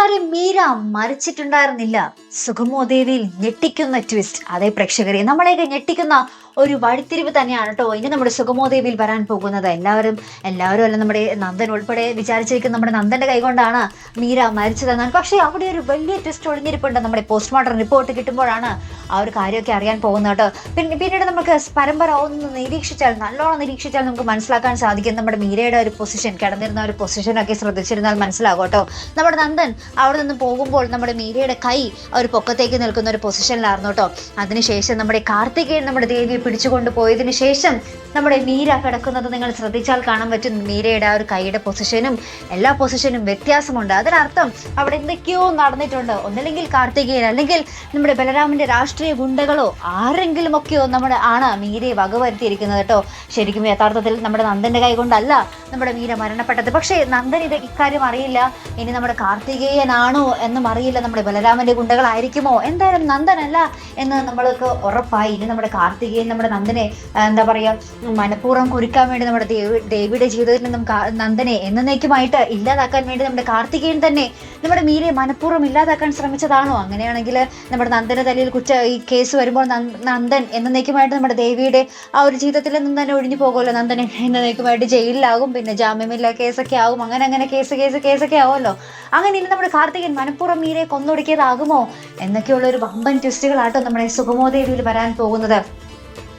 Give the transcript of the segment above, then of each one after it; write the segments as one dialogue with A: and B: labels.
A: കാര്യം മീര മരിച്ചിട്ടുണ്ടായിരുന്നില്ല. സുഗമോദേവിയിൽ ഞെട്ടിക്കുന്ന ട്വിസ്റ്റ് അതെ പ്രേക്ഷകരെ നമ്മളെയൊക്കെ ഞെട്ടിക്കുന്ന ഒരു വഴിത്തിരിവ് തന്നെയാണ് കേട്ടോ ഇനി നമ്മുടെ സുഗമോദേവിയിൽ വരാൻ പോകുന്നത്. എല്ലാവരും എല്ലാവരും അല്ല നമ്മുടെ നന്ദൻ ഉൾപ്പെടെ വിചാരിച്ചിരിക്കുന്ന നമ്മുടെ നന്ദന്റെ കൈകൊണ്ടാണ് മീര മരിച്ചതെന്നാണ്. പക്ഷേ അവിടെ ഒരു വലിയ ട്വിസ്റ്റ് ഒളിഞ്ഞിരിപ്പുണ്ട്. നമ്മുടെ പോസ്റ്റ്മോർട്ടം റിപ്പോർട്ട് കിട്ടുമ്പോഴാണ് ആ ഒരു കാര്യമൊക്കെ അറിയാൻ പോകുന്നത് കേട്ടോ. പിന്നെ പിന്നീട് നമുക്ക് പരമ്പര ഒന്ന് നിരീക്ഷിച്ചാൽ നല്ലോണം നിരീക്ഷിച്ചാൽ നമുക്ക് മനസ്സിലാക്കാൻ സാധിക്കും നമ്മുടെ മീരയുടെ ഒരു പൊസിഷൻ കിടന്നിരുന്ന ഒരു പൊസിഷനൊക്കെ ശ്രദ്ധിച്ചിരുന്നാൽ മനസ്സിലാകും കേട്ടോ. നമ്മുടെ നന്ദൻ അവിടെ നിന്ന് പോകുമ്പോൾ നമ്മുടെ മീരയുടെ കൈ ഒരു പൊക്കത്തേക്ക് നിൽക്കുന്ന ഒരു പൊസിഷനിലായിരുന്നു കേട്ടോ. അതിനുശേഷം നമ്മുടെ കാർത്തികേയൻ നമ്മുടെ ദേവിയെ പിടിച്ചുകൊണ്ട് പോയതിനു ശേഷം നമ്മുടെ മീര കിടക്കുന്നത് നിങ്ങൾ ശ്രദ്ധിച്ചാൽ കാണാൻ പറ്റും. മീരയുടെ ആ ഒരു കൈയുടെ പൊസിഷനും എല്ലാ പൊസിഷനും വ്യത്യാസമുണ്ട്. അതിനർത്ഥം അവിടെ എന്തൊക്കെയോ നടന്നിട്ടുണ്ട്. ഒന്നല്ലെങ്കിൽ കാർത്തികേയൻ അല്ലെങ്കിൽ നമ്മുടെ ബലരാമന്റെ രാഷ്ട്രീയ ഗുണ്ടകളോ ആരെങ്കിലും ഒക്കെയോ നമ്മുടെ ആണ് മീരയെ വകവരുത്തിയിരിക്കുന്നത് കേട്ടോ. ശരിക്കും യഥാർത്ഥത്തിൽ നമ്മുടെ നന്ദന്റെ കൈ കൊണ്ടല്ല നമ്മുടെ മീര മരണപ്പെട്ടത്. പക്ഷേ നന്ദൻ ഇത് ഇക്കാര്യം അറിയില്ല. ഇനി നമ്മുടെ കാർത്തികേയനാണോ എന്നും അറിയില്ല. നമ്മുടെ ബലരാമന്റെ ഗുണ്ടകളായിരിക്കുമോ? എന്തായാലും നന്ദനല്ല എന്ന് നമ്മൾക്ക് ഉറപ്പായി. ഇനി നമ്മുടെ കാർത്തികേയൻ നമ്മുടെ നന്ദനെ എന്താ പറയുക മനഃപൂർവം കുരുക്കാൻ വേണ്ടി നമ്മുടെ ദേവി ദേവിയുടെ ജീവിതത്തിൽ നിന്നും നന്ദനെ എന്നേക്കുമായിട്ട് ഇല്ലാതാക്കാൻ വേണ്ടി നമ്മുടെ കാർത്തികേയൻ തന്നെ നമ്മുടെ മീരയെ മനഃപൂർവം ഇല്ലാതാക്കാൻ ശ്രമിച്ചതാണോ? അങ്ങനെയാണെങ്കിൽ നമ്മുടെ നന്ദന തലയിൽ കുറ്റ ഈ കേസ് വരുമ്പോൾ നന്ദ- നന്ദൻ എന്നേക്കുമായിട്ട് നമ്മുടെ ദേവിയുടെ ആ ഒരു ജീവിതത്തിൽ നിന്നും തന്നെ ഒഴിഞ്ഞു പോകുമല്ലോ. നന്ദൻ എന്നേക്കുമായിട്ട് ജയിലിലാകും പിന്നെ ജാമ്യമില്ല കേസൊക്കെ ആകും. അങ്ങനെ അങ്ങനെ കേസ് കേസ് കേസൊക്കെ ആവുമല്ലോ. അങ്ങനെ ഇനി നമ്മുടെ കാർത്തികൻ മനഃപൂർവം മീരെ കൊന്നൊടുക്കിയതാകുമോ? എന്നൊക്കെയുള്ള ഒരു വമ്പൻ ട്വിസ്റ്റുകളാട്ടോ നമ്മുടെ സുഗമോദേവിയിൽ വരാൻ പോകുന്നത്.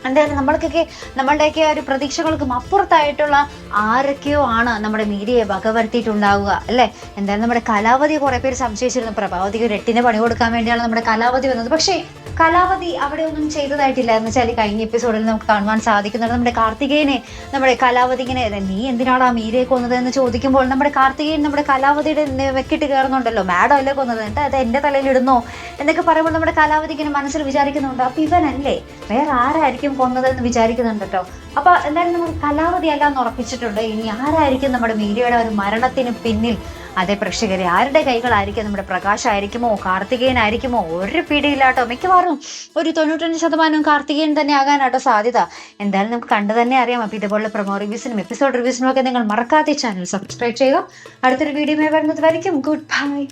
A: എന്തായാലും നമ്മൾക്കൊക്കെ നമ്മളുടെയൊക്കെ ഒരു പ്രതീക്ഷകൾക്കും അപ്പുറത്തായിട്ടുള്ള ആരൊക്കെയോ ആണ് നമ്മുടെ മീഡിയയെ വകവരുത്തിയിട്ടുണ്ടാവുക അല്ലേ? എന്തായാലും നമ്മുടെ കലാവതി കുറേ പേര് സംശയിച്ചിരുന്നു. പ്രഭാവതിക്ക് ഒരു പണി കൊടുക്കാൻ വേണ്ടിയാണ് നമ്മുടെ കലാവതി വന്നത്. പക്ഷേ കലാവധി അവിടെ ഒന്നും ചെയ്തതായിട്ടില്ല എന്ന് വെച്ചാൽ കഴിഞ്ഞ എപ്പിസോഡിൽ നമുക്ക് കാണുവാൻ സാധിക്കുന്നുണ്ട് നമ്മുടെ കാർത്തികേയനെ നമ്മുടെ കലാവതി ഇങ്ങനെ നീ എന്തിനാണ് ആ മീരയെ കൊന്നത്? എന്ന് ചോദിക്കുമ്പോൾ നമ്മുടെ കാർത്തികേയൻ നമ്മുടെ കലാവതിയുടെ വെക്കിട്ട് കയറുന്നുണ്ടല്ലോ. മാഡം അല്ലേ കൊന്നത്? എന്നിട്ട് അത് എന്റെ തലയിൽ ഇടുന്നോ? എന്നൊക്കെ പറയുമ്പോൾ നമ്മുടെ കലാവതി ഇങ്ങനെ മനസ്സിൽ വിചാരിക്കുന്നുണ്ട്. അപ്പൊ ഇവനല്ലേ? വേറെ ആരായിരിക്കും കൊന്നത് എന്ന് വിചാരിക്കുന്നുണ്ട് കേട്ടോ അപ്പൊ എന്തായാലും നമ്മുടെ കലാവതി അല്ല എന്ന് ഉറപ്പിച്ചിട്ടുണ്ട്. ഇനി ആരായിരിക്കും നമ്മുടെ മീരയുടെ ഒരു മരണത്തിന് പിന്നിൽ? അതേ പ്രേക്ഷകരെ ആരുടെ കൈകളായിരിക്കും നമ്മുടെ പ്രകാശ് ആയിരിക്കുമോ കാർത്തികേയൻ ആയിരിക്കുമോ ഒരു പിടിയില്ലാട്ടോ. മിക്കവാറും ഒരു തൊണ്ണൂറ്റഞ്ച് ശതമാനം കാർത്തികേയൻ തന്നെ ആകാനാട്ടോ സാധ്യത. എന്തായാലും നമുക്ക് കണ്ടു തന്നെ അറിയാം. അപ്പോൾ ഇതുപോലുള്ള പ്രൊമോ റിവ്യൂസിനും എപ്പിസോഡ് റിവ്യൂസിനും ഒക്കെ നിങ്ങൾ മറക്കാതെ ചാനൽ സബ്സ്ക്രൈബ് ചെയ്യുക. അടുത്തൊരു വീഡിയോ വരുന്നത് വരയ്ക്കും ഗുഡ് ബൈ.